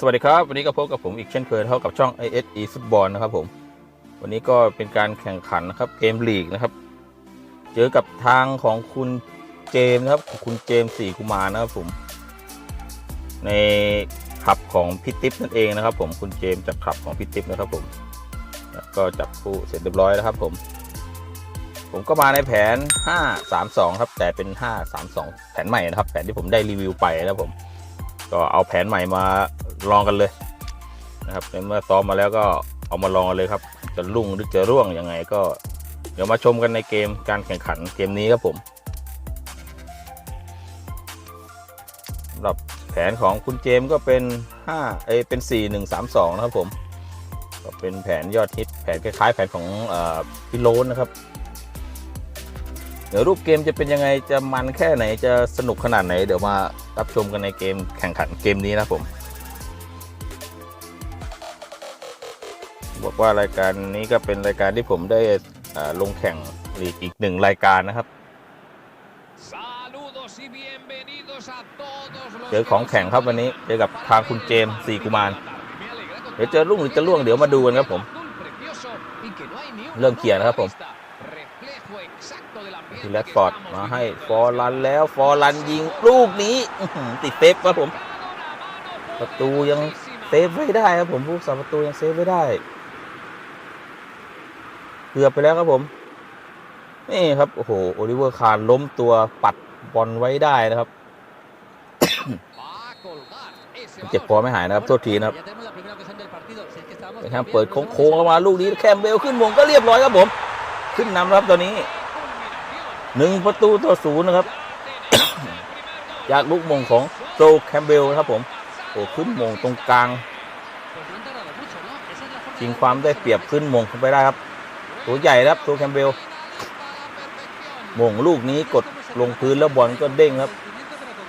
สวัสดีครับ วันนี้ก็พบกับผมอีกเช่นเคยเท่ากับช่อง ISE ฟุตบอลนะครับผมวันนี้ก็เป็นการแข่งขันนะครับเกมลีกนะครับ เจอกับทางของคุณเจมส์นะครับคุณเจมส์สี่กุมารนะครับผมในขับของพิติปนั่นเองนะครับ ผมคุณเจมส์จากขับของพิติปนะครับผมก็จับคู่เสร็จเรียบร้อยแล้วครับ ผม ผมก็มาในแผน 5-3-2 ครับ แต่เป็น 5-3-2 แผนใหม่นะครับ แผนที่ผมได้รีวิวไปนะครับผมก็เอาแผนใหม่มา ลองกันเลยนะครับในเมื่อซ้อมมาแล้วก็เอามาลองกันเลยครับ จะรุ่งหรือจะร่วงยังไงก็ เดี๋ยวมาชมกันในเกมการแข่งขันเกมนี้ครับผมสำหรับแผนของคุณเจมส์ก็เป็น5เอเป็น 4 1 3 2 นะครับผม ก็เป็นแผนยอดฮิตแผนคล้ายๆ แผนของอพี่โลนนะครับเดี๋ยวรูปเกมจะเป็นยังไงจะมันแค่ไหนจะสนุกขนาดไหน เดี๋ยวมารับชมกันในเกมแข่งขันเกมนี้นะครับผม ว่ารายการนี้ก็เป็นรายการที่ผมได้อ่าลงแข่งลีกอีกหนึ่งรายการนะครับ Saludos y bienvenidos a todos los เจอของแข่งครับวันนี้เจอกับทางคุณเจมส์สี่กุมารเดี๋ยวเจอรุ่งหรือจะล่วงเดี๋ยวมาดูกันครับผม เริ่มเขียนนะครับผมทีแรดฟอร์ดมาให้ฟอร์ลันแล้วฟอร์ลันยิงลูกนี้อื้อหือติดเซฟครับผม ประตูยังเซฟไว้ได้ครับผมผู้สาประตูยังเซฟไว้ได้เกือบไปแล้วครับผม นี่ครับ โอ้โห โอลิเวอร์คาร์ล้มตัวปัดบอลไว้ได้นะครับ เจ็บคอไม่หายนะครับ โทษทีนะครับเบคแฮมเปิดโค้งๆเข้ามาลูกนี้แคมเบลขึ้นมงก็เรียบร้อยครับผม ขึ้นนำครับตอนนี้หนึ่งประตูต่อศูนย์นะครับจากลูกมงของโจแคมเบลครับผมโอ้ขึ้นมงตรงกลางชิงความได้เปรียบขึ้นมงเขาไปได้ครับ ตัวใหญ่ครับตัวแคมเบลมงลูกนี้กดลงพื้นแล้วบอลก็เด้งครับ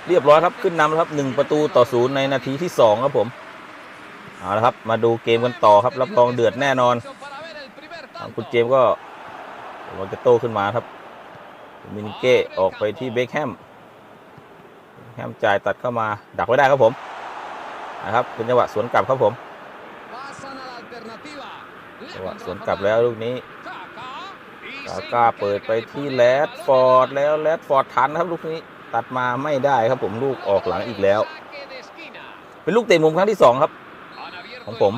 เรียบร้อยครับขึ้นนำแล้วครับหนึ่งประตูต่อศูนย์ในนาทีที่สองครับผมเอาละครับมาดูเกมกันต่อครับรับรองเดือดแน่นอนทางคุณเจมก็วอนจะโตขึ้นมาครับ มินเก้ออกไปที่เบคแฮมแฮมจ่ายตัดเข้ามาดักไว้ได้ครับผมนะครับเป็นจังหวะสวนกลับครับผมจังหวะสวนกลับแล้วลูกนี้ กาก้าเปิดไปที่แรดฟอร์ดแล้วแรดฟอร์ดทันครับลูกนี้ตัดมาไม่ได้ครับผมลูกออกหลังอีกแล้ว เป็นลูกเตะมุมครั้งที่สองครับ ของผม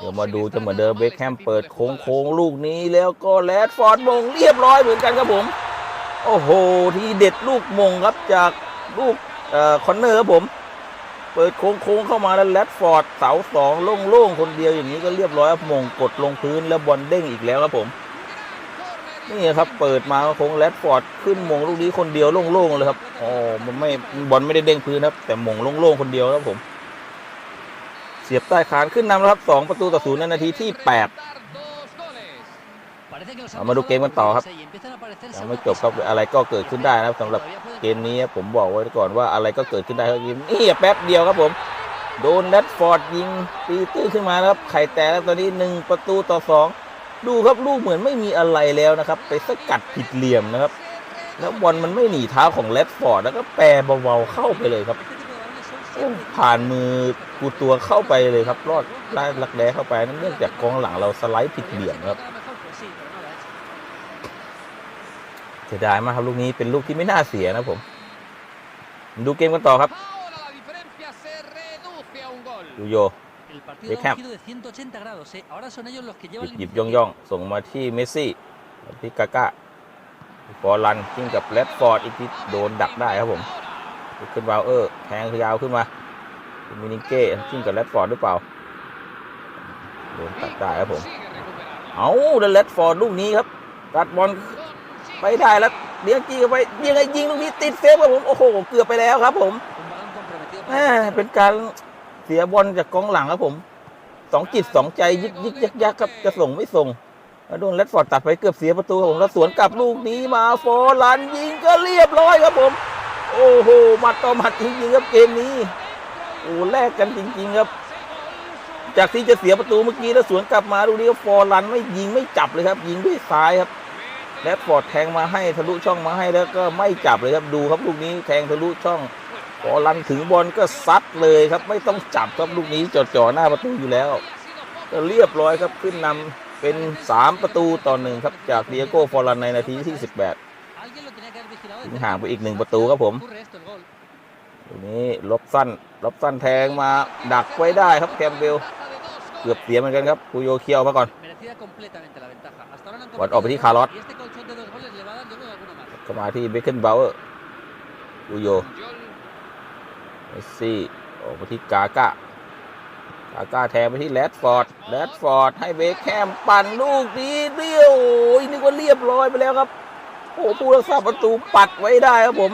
เดี๋ยวมาดูจะเหมือนเดิมเบคแฮมเปิดโค้งโค้งลูกนี้แล้วก็แรดฟอร์ดมงเรียบร้อยเหมือนกันครับผม โอ้โห ทีเด็ดลูกมงครับจากลูกออคอนเนอร์ครับผม เปิดโค้งโค้งเข้ามาแล้วแรดฟอร์ดเสาสองโล่งๆคนเดียวอย่างนี้ก็เรียบร้อยครับมงกดลงพื้นแล้วบอลเด้งอีกแล้วครับผม นี่ครับเปิดมาก็คงแรดฟอร์ดขึ้นมงลูกนี้คนเดียวโล่งๆเลยครับอ๋อมันไม่บอลไม่ได้เด้งพื้นครับ แต่มงโล่งๆคนเดียวครับผม เสียบใต้คานขึ้นนำแล้วครับ 2 ประตูต่อศูนย์ในนาทีที่ 8 มาดูเกมกันต่อครับยังไม่จบครับอะไรก็เกิดขึ้นได้นะครับสำหรับเกมนี้ผมบอกไว้ก่อนว่าอะไรก็เกิดขึ้นได้ครับเกมนี่แป๊บเดียวครับผมโดนแรดฟอร์ดยิงตีตื้นขึ้นมาครับไข่แตกแล้วตอนนี้หนึ่งประตูต่อสอง ดูครับลูกเหมือนไม่มีอะไรแล้วนะครับ ไปสกัดผิดเหลี่ยมนะครับ แล้วบอลมันไม่หนีเท้าของแรดฟอร์ดแล้วก็แปรเบาๆเข้าไปเลยครับโอ้ผ่านมือกูตัวเข้าไปเลยครับ รอดไล่ลักแร้เข้าไปนั่นเนื่องจากกองหลังเราสไลด์ผิดเหลี่ยมครับเสียดายมากครับลูกนี้เป็นลูกที่ไม่น่าเสียนะผม ดูเกมกันต่อครับดูโย เบคแฮมหยิบหยิบย่องย่องๆส่งมาที่เมสซี่ที่กาก้าฟอร์ลันทิ้งกับแรดฟอร์ดอีกทีโดนดักได้ครับผมขึ้นวาลเออร์แทงยาวขึ้นมามินิเก้ทิ้งกับแรดฟอร์ดหรือเปล่าโดนตัดได้ครับผมเอาแล้วแรดฟอร์ดลูกนี้ครับตัดบอลไปได้แล้วเลี้ยงจี้เข้าไปยิงไงยิงลูกนี้ติดเซฟครับผมโอ้โหเกือบไปแล้วครับผมแม่เป็นการ เสียบอลจากกองหลังครับผมสองจิตสองใจยึกยึกยักยักครับจะส่งไม่ส่งโดนแรดฟอร์ดตัดไปเกือบเสียประตูครับผมแล้วสวนกลับลูกนี้มาฟอร์ลันยิงก็เรียบร้อยครับผม โอ้โหมัดต่อมัดจริงๆครับเกมนี้โอ้แลกกันจริง ๆ ครับ จากที่จะเสียประตูเมื่อกี้แล้วสวนกลับมาลูนี้ก็ฟอร์ลันไม่ยิงไม่จับเลยครับ ยิงด้วยซ้ายครับแรดฟอร์ดแทงมาให้ทะลุช่องมาให้แล้วก็ไม่จับเลยครับดูครับลูกนี้แทงทะลุช่อง อลันถึงบอลก็ซัดเลยครับ ไม่ต้องจับครับลูกนี้จดจ่อหน้าประตูอยู่แล้ว ก็เรียบร้อยครับขึ้นนำเป็น 3 ประตูต่อหนึ่งครับ จากเดียโก้ฟอร์ลันในนาทีที่ 18ถึงห่างไปอีกหนึ่งประตูครับผม ocurre esto, el gol. ลูกนี้ลบสั้นลบสั้นแทงมาดักไว้ได้ครับแคมเบลเกือบเสียเหมือนกันครับคูโยเคียวมาก่อนบอลออกไปที่คาร์ลอสเข้ามาที่เบคเคนบาวเออร์คูโย มสซี่ออกมาที่กาก้ากาก้าแทงไปที่แรดฟอร์ดแรดฟอร์ดให้เบคแฮมปั่นลูกนี้เดียวโอ้ยนึกว่าเรียบร้อยไปแล้วครับโอ้ผู้รักษาประตูปัดไว้ได้ครับผม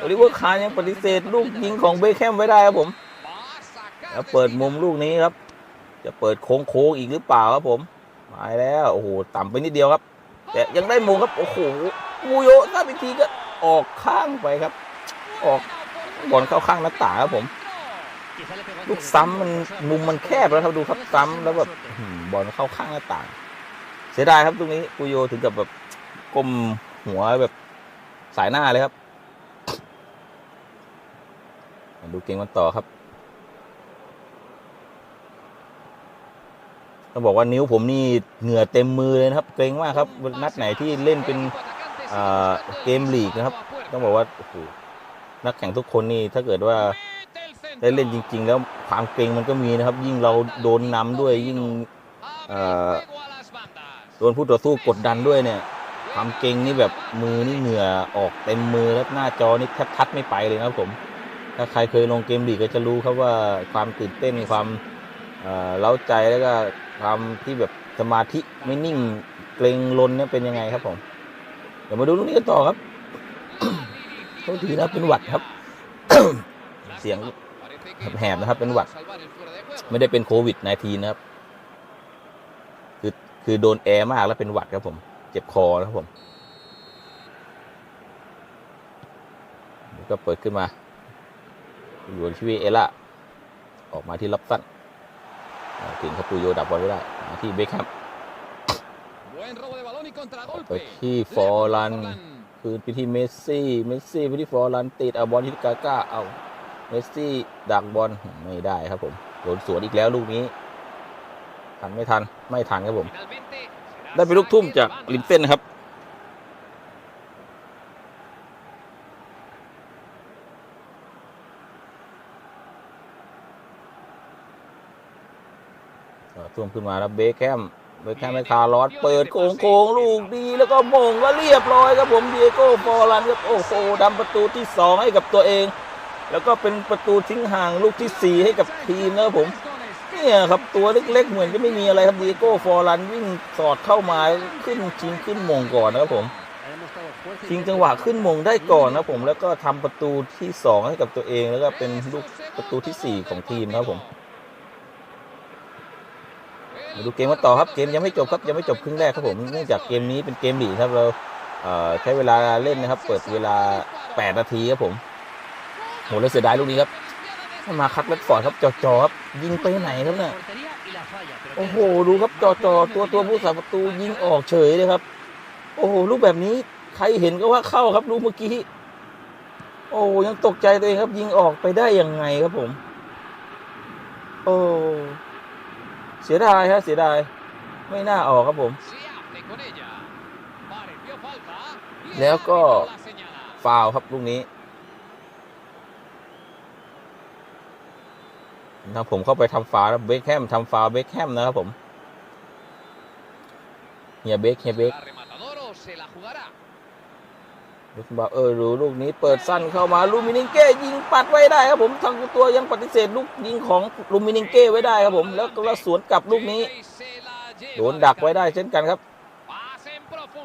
โอลิเวอร์คาร์ยังปฏิเสธลูกยิงของเบคแฮมไว้ได้ครับผมแล้วเปิดมุมลูกนี้ครับ จะเปิดโค้งโค้งอีกหรือเปล่าครับผมมาแล้วโอ้โหต่ำไปนิดเดียวครับ แต่ยังได้มงครับโอ้โหมูโยถ้าอีกทีก็ออกข้างไปครับ ออก บอลเข้าข้างหน้าต่างครับผม ลูกซ้ำมันมุมมันแคบแล้วครับดูครับซ้ำแล้วแบบอื้อหือบอลเข้าข้างหน้าต่าง เสียดายครับตรงนี้ปูโยถึงกับแบบก้มหัวแบบสายหน้าเลยครับมาดูเกมกันต่อครับต้องบอกว่านิ้วผมนี่เหงื่อเต็มมือเลยนะครับ เกรงมากครับนัดไหนที่เล่นเป็นเกมลีกนะครับ ต้องบอกว่าโอ้โห นักแข่งทุกคนนี่ถ้าเกิดว่าได้เล่นจริง ๆ แล้วความเกรงมันก็มีนะครับ ยิ่งเราโดนนำด้วยยิ่งโดนผู้ต่อสู้กดดันด้วยเนี่ยความเกรงนี่แบบมือนี่เหงื่อออกเต็มมือแล้วหน้าจอนี่แทบทัดไม่ไปเลยนะครับผมถ้าใครเคยลงเกมลีก็จะรู้ครับว่าความตื่นเต้นความเอ่อเล้าใจแล้วก็ความที่แบบสมาธิไม่นิ่งเกรงลนเนี่ยเป็นยังไงครับผมเดี๋ยวมาดูลูกนี้กันต่อครับ โทษทีนะเป็นหวัดครับ เสียงแหบๆนะครับ เป็นหวัด ไม่ได้เป็นโควิด -19 นะครับ คือคือโดนแอร์มากแล้วเป็นหวัดครับผม เจ็บคอนะครับผมแล้วก็เปิดขึ้นมาอยู่บนชีวีเอล่าออกมาที่รับสั้นอ่าถึงคาปูโยดับบอลไม่ได้มาที่เบคแฮมไปที่ฟอร์ลัน คืนไปที่เมสซี่ เมสซี่ไปที่ฟอร์ลันติดเอาบอลที่กาก้าเอาเมสซี่ดักบอลไม่ได้ครับผมโดนสวนอีกแล้วลูกนี้ ทันไม่ทันไม่ทันครับผม ได้ไปลูกทุ่มจากริมเส้นนะครับก็ท่วมขึ้นมาแล้วเบคแฮม เบคแฮมให้คาร์ลอสเปิดโค้งโค้งลูกดีแล้วก็มงแล้วเรียบร้อยครับผมเดียโก้ฟอร์ลันครับโอ้โหทำประตูที่ 2 ให้กับตัวเอง แล้วก็เป็นประตูทิ้งห่างลูกที่ 4 ให้กับทีมนะครับผมเนี่ยครับตัวเล็กๆเหมือนจะไม่มีอะไรครับเดียโก้ฟอร์ลันวิ่งสอดเข้ามาขึ้นชิงขึ้นมงก่อนนะครับผม ha demostrado fuerza y ชิงจังหวะขึ้นมงได้ก่อนนะผมแล้วก็ทำประตูที่ 2 ให้กับตัวเองแล้วก็เป็นลูกประตูทีสี่4 ของทีมนะครับผม มาดูเกมกันต่อครับเกมยังไม่จบครับยังไม่จบครึ่งแรกครับผมเนื่องจากเกมนี้เป็นเกมลีครับเราเใช้เวลาเล่นนะครับ เปิดเวลา 8 นาทีครับผมโหแล้วเสียดายลูกนี้ครับมาคัดเล็ดฟอร์ดครับจอๆครับยิงไปไหนครับเนี่ยโอ้โหดูครับจอจอตัวตัวผู้สาประตูยิงออกเฉยเลยครับ โอ้โหลูกแบบนี้ใครเห็นก็ว่าเข้าครับลูกเมื่อกี้โอ้ยังตกใจตัวเองครับ ยิงออกไปได้ยังไงครับผม โอ้ เสียดายครับเสียดายไม่น่าออกครับผม แล้วก็ฟาวครับลูกนี้นะผมเข้าไปทำฟาวแล้วเบคแฮมทำฟาวเบคแฮมนะครับผมเฮียเบคเฮียเบค ลูกบาเออรูลูกนี้เปิดสั้นเข้ามาลูมินิงเก้ยิงปัดไว้ได้ครับผมทางตัวยังปฏิเสธลูกยิงของลูมินิงเก้ไว้ได้ครับผม แล้วก็สวนกลับลูกนี้ โดนดักไว้ได้เช่นกันครับ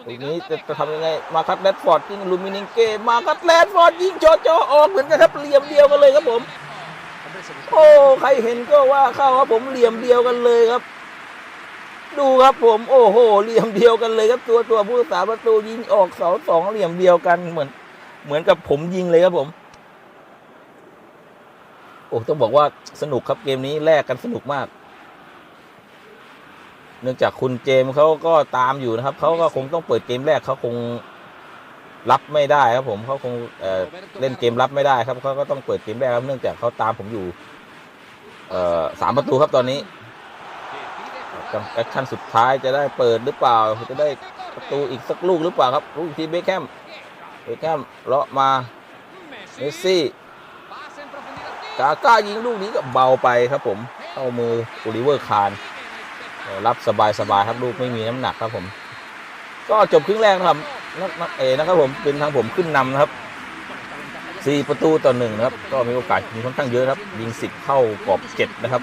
ลูกนี้จะจะทำยังไงมาคัตแรดฟอร์ดยิงลูมินิงเก้มาคัตแรดฟอร์ดยิงจอจอออกเหมือนกันครับเหลี่ยมเดียวกันเลยครับผม โอ้ใครเห็นก็ว่าเข้าครับผมเหลี่ยมเดียวกันเลยครับ ดูครับผมโอ้โห เหลี่ยมเดียวกันเลยครับตัวตัวผู้รักษาประตูยิงออกเสาสองเหลี่ยมเดียวกันเหมือน เหมือนกับผมยิงเลยครับผม โอ้ต้องบอกว่าสนุกครับเกมนี้แลกกันสนุกมาก เนื่องจากคุณเจมเขาก็ตามอยู่นะครับเขาก็คงต้องเปิดเกมแรกเขาคงรับไม่ได้ครับผมเขาคงเเล่นเกมรับไม่ได้ครับเขาก็ต้องเปิดเกมแรกครับเนื่องจากเขาตามผมอยู่สามประตูครับตอนนี้ จังแอคชั่นสุดท้ายจะได้เปิดหรือเปล่า จะได้ประตูอีกสักลูกหรือเปล่าครับลูกอีกทีเบคแฮมเบคแฮมเลาะมาเมสซี่กาก้ายิงลูกนี้ก็เบาไปครับผมเข้ามือโอลิเวอร์คานรับสบายสบายๆครับลูกไม่มีน้ำหนักครับผม ก็จบครึ่งแรกนะครับนักนักเอนะครับผมเป็นทางผมขึ้นนำนะครับสี่ประตูต่อหนึ่งนะครับ ก็มีโอกาสยิงค่อนข้างเยอะครับ ยิงสิบเข้ากรอบเจ็ดนะครับ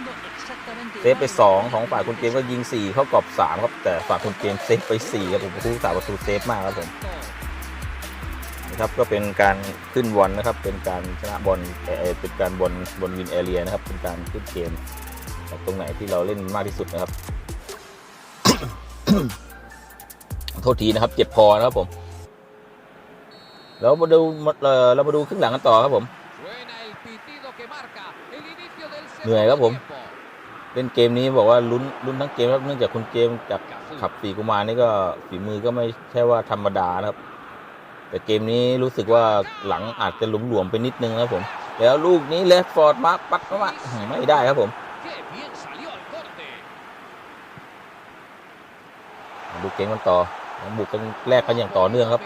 เซฟไปสองของฝ่ายคุณเกมก็ยิงสี่เข้ากรอบสามครับแต่ฝ่ายคุณเกมเซฟไปสี่ครับผมผู้สาประตูเซฟมากครับผมนะครับก็เป็นการขึ้นบอลนะครับ เป็นการชนะบอลเอ่อเป็นการบอลบนวินแอเรียนะครับ เป็นการขึ้นเกมจากตรงไหนที่เราเล่นมากที่สุดนะครับโทษทีนะครับ เจ็บคอนะครับผมแล้วมาดูเอ่อเรามาดูครึ่งหลังกันต่อครับผมเหนื่อยครับผม เล่นเกมนี้บอกว่าลุ้นลุ้นทั้งเกมครับเนื่องจากคุณเกมจากขับสี่กุมารนี่ก็ฝีมือก็ไม่ใช่ว่าธรรมดานะครับ แต่เกมนี้รู้สึกว่าหลังอาจจะหลวมๆไปนิดนึงนะครับผม แล้วลูกนี้เลสฟอร์ดมาปัดเข้ามาไม่ได้ครับผมดูเกมกันต่อบุกกันแลกกันอย่างต่อเนื่องครับ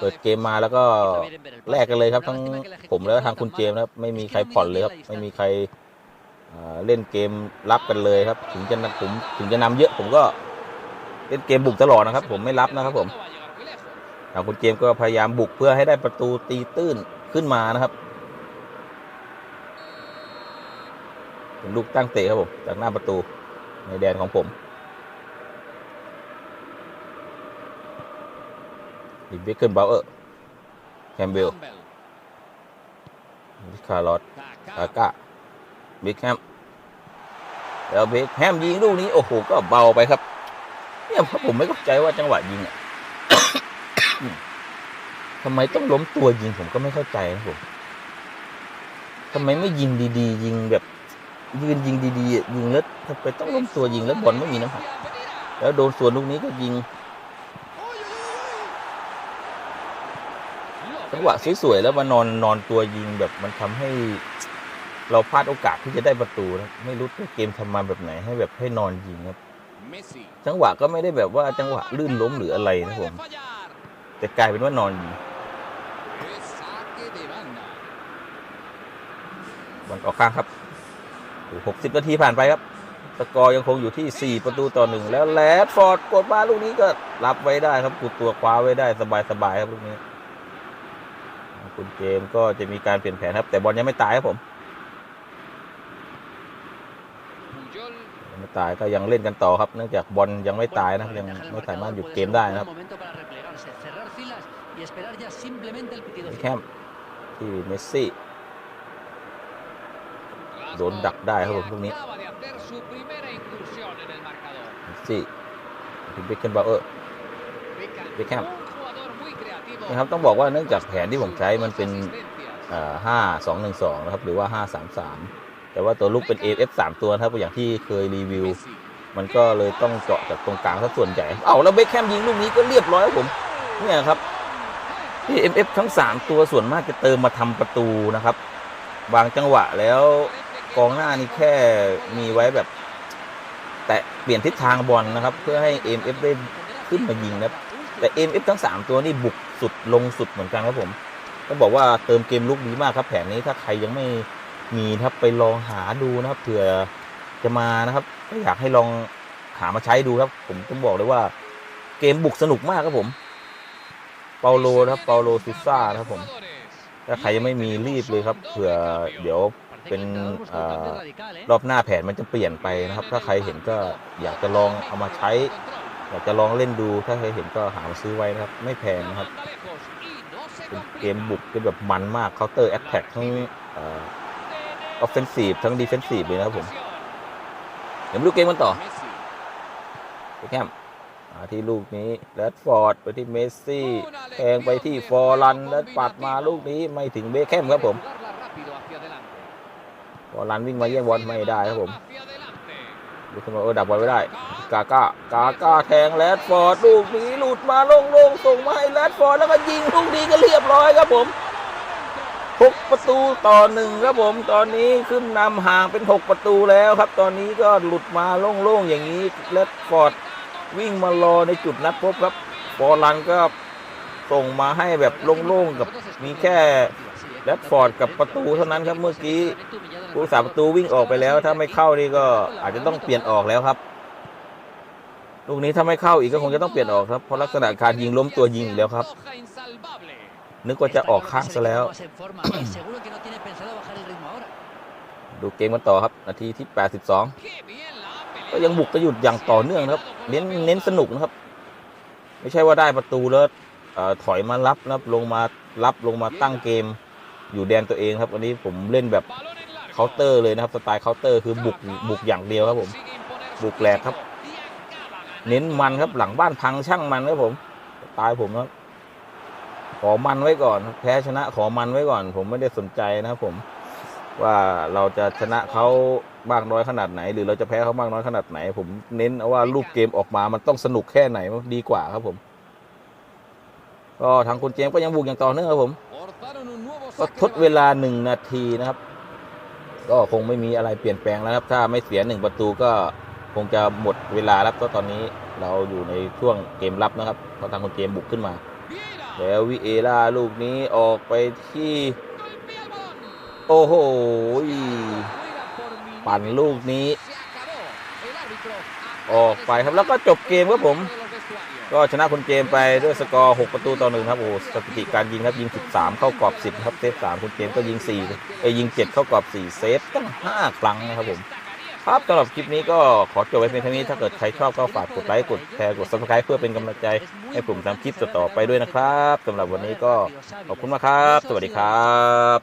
เปิดเกมมาแล้วก็แลกกันเลยครับ ทั้งผมแล้วทางคุณเจมส์นะครับ ไม่มีใครผ่อนเลยครับ ไม่มีใคร เอ่อเล่นเกมรับกันเลยครับ ถึงจะนำผมถึงจะนำเยอะผมก็เล่นเกมบุกตลอดนะครับ ผมไม่รับนะครับผมทางคุณเกมก็พยายามบุกเพื่อให้ได้ประตูตีตื้นขึ้นมานะครับเป็นลูกตั้งเตะครับผมจากหน้าประตูในแดนของผมดิเบเกิลเบลเออร์แคมเบลวิคาร์ลอตกาก้า เบคแฮมแล้วเบคแฮมยิงลูกนี้โอ้โหก็เบาไปครับ เนี่ยผมไม่เข้าใจว่าจังหวะยิงอะทำไมต้องล้มตัวยิงผมก็ไม่เข้าใจนะผมทำไมไม่ยิงดีๆ ยิงแบบ ยืนยิงดีๆ ยิงแล้วทำไมต้องล้มตัวยิงแล้วบอลไม่มีน้ำหนักแล้วโดนส่วนลูกนี้ก็ยิงจังหวะสวยๆแล้วมานอนนอนตัวยิงแบบมันทำให้ เราพลาดโอกาสที่จะได้ประตูนะไม่รู้ตัวเกมทำมาแบบไหนให้แบบให้นอนยิงครับจังหวะก็ไม่ได้แบบว่าจังหวะลื่นล้มหรืออะไรนะผมแต่กลายเป็นว่านอนยิงบอลออกข้างครับหกสิบนาทีผ่านไปครับสกอร์ยังคงอยู่ที่ 4 ประตูต่อหนึ่งแล้วแลดฟอร์ดกดมาลูกนี้ก็รับไว้ได้ครับกุดตัวคว้าไว้ได้สบายๆครับลูกนี้ คุณเกมก็จะมีการเปลี่ยนแผนครับ แต่บอลยังไม่ตายครับผมยัง ไม่ตายก็ยังเล่นกันต่อครับ เนื่องจากบอลยังไม่ตายนะครับยังไม่สามารถหยุดเกมได้นะครับแคมที่เมสซี่โดนดักได้ครับผมตรงนี้เมสซี่ที่เบคเคนบาเออร์เบคแฮมนะครับต้องบอกว่าเนื่องจากแผนที่ผมใช้มันเป็นห้าสองหนึ่งสองนะครับ หรือว่าห้าสามสาม แต่ว่าตัวลูกเป็น AF สามตัวนะครับอย่างที่เคยรีวิว มันก็เลยต้องเจาะจากตรงกลางซะส่วนใหญ่ เอาแล้วเบคแฮมยิงลูกนี้ก็เรียบร้อยครับผมเนี่ยครับที่ MF ทั้ง 3 ตัวส่วนมากจะเติมมาทำประตูนะครับบางจังหวะแล้วกองหน้านี่แค่มีไว้แบบ แต่เปลี่ยนทิศทางบอลนะครับ เพื่อให้ MF ได้ขึ้นมายิงนะครับแต่ MF ทั้ง 3 ตัวนี่บุกสุดลงสุดเหมือนกันครับผมต้องบอกว่าเติมเกมลุกดีมากครับแผนนี้ถ้าใครยังไม่ มีนะครับไปลองหาดูนะครับเผื่อจะมานะครับก็อยากให้ลองหามาใช้ดูครับ ผมต้องบอกเลยว่า เกมบุกสนุกมากครับผม เปาโลนะครับเปาโลซิซ่านะครับผมถ้าใครยังไม่มีรีบเลยครับเผื่อเดี๋ยวเป็นอรอบหน้าแผนมันจะเปลี่ยนไปนะครับ ถ้าใครเห็นก็อยากจะลองเอามาใช้ อยากจะลองเล่นดู ถ้าใครเห็นก็หามาซื้อไว้นะครับ ไม่แพงนะครับเป็นเกมบุกเป็นแบบมันมากเคาน์เตอร์แอตแทกทั้ง ออฟเฟนซีฟทั้งดีเฟนซีฟเลยนะครับผม เดี๋ยวมาดูเกมกันต่อเบคแฮมมาที่ลูกนี้แรดฟอร์ดไปที่เมสซี่แทงไปที่ฟอร์ลันแล้วปัดมาลูกนี้ไม่ถึงเบคแฮมครับผมฟอร์ลันวิ่งมาแย่งบอลไม่ได้ครับผมเบลูกสมอเออดับบอลไม่ได้ กาก้ากาก้าแทงแรดฟอร์ดลูกนี้หลุดมาโล่งๆส่งมาให้แรดฟอร์ดแล้วก็ยิงลูกนี้ก็เรียบร้อยครับผม หกประตูต่อหนึ่งครับผมตอนนี้ขึ้นนำห่างเป็นหกประตูแล้วครับ ตอนนี้ก็หลุดมาโล่งๆอย่างนี้แรดฟอร์ดวิ่งมารอในจุดนัดพบครับบอลันก็ส่งมาให้แบบโล่งๆกับมีแค่แรดฟอร์ดกับประตูเท่านั้นครับเมื่อกี้ผู้สาประตูวิ่งออกไปแล้ว ถ้าไม่เข้านี่ก็อาจจะต้องเปลี่ยนออกแล้วครับลูกนี้ถ้าไม่เข้าอีกก็คงจะต้องเปลี่ยนออกครับเพราะลักษณะการยิงล้มตัวยิงอีกแล้วครับ นึกว่าจะออกข้างซะแล้ว ดูเกมกันต่อครับ นาทีที่ 82 ก็ยังบุกก็หยุดอย่างต่อเนื่องนะครับ เน้นเน้นสนุกนะครับ ไม่ใช่ว่าได้ประตูแล้วเอ่อถอยมารับนะครับลงมารับลงมาตั้งเกม อยู่แดนตัวเองครับวันนี้ผมเล่นแบบเคาน์เตอร์เลยนะครับสไตล์เคาน์เตอร์คือบุกบุกอย่างเดียวครับผม บุกแหลกครับ เน้นมันครับหลังบ้านพังช่างมันครับผมสไตล์ผมครับ ขอมันไว้ก่อน แพ้ชนะขอมันไว้ก่อน ผมไม่ได้สนใจนะครับผมว่าเราจะชนะเขามากน้อยขนาดไหน หรือเราจะแพ้เขามากน้อยขนาดไหน ผมเน้นว่ารูปเกมออกมามันต้องสนุกแค่ไหนดีกว่าครับผม ก็ทางคุณเจมก็ยังบุกอย่างต่อเนื่องครับผม ก็ทดเวลาหนึ่งนาทีนะครับ ก็คงไม่มีอะไรเปลี่ยนแปลงแล้วครับ ถ้าไม่เสียหนึ่งประตูก็คงจะหมดเวลาแล้วก็ตอนนี้เราอยู่ในช่วงเกมรับนะครับเพราะทางคุณเจมบุกขึ้นมา แล้ววิเอล่าลูกนี้ออกไปที่ โอ้โห ปั่นลูกนี้ ออกไปครับแล้วก็จบเกมครับผม ก็ชนะคุณเจมไปด้วยสกอร์ 6 ประตูต่อหนึ่งครับโอ้สถิติการยิงครับยิง 13 เข้ากรอบ 10 ครับเซฟ3คุณเจมก็ยิง4เอ้ยยิง 7 เข้ากรอบ 4 เซฟตั้ง 5 ครั้งนะครับผม ครับสำหรับคลิปนี้ก็ขอจบไว้เพียงเท่านี้ถ้าเกิดใครชอบก็ฝากกดไลค์กดแชร์กด subscribe เพื่อเป็นกำลังใจให้ผมทำคลิปต่อๆไปด้วยนะครับสำหรับวันนี้ก็ขอบคุณมากครับ สวัสดีครับ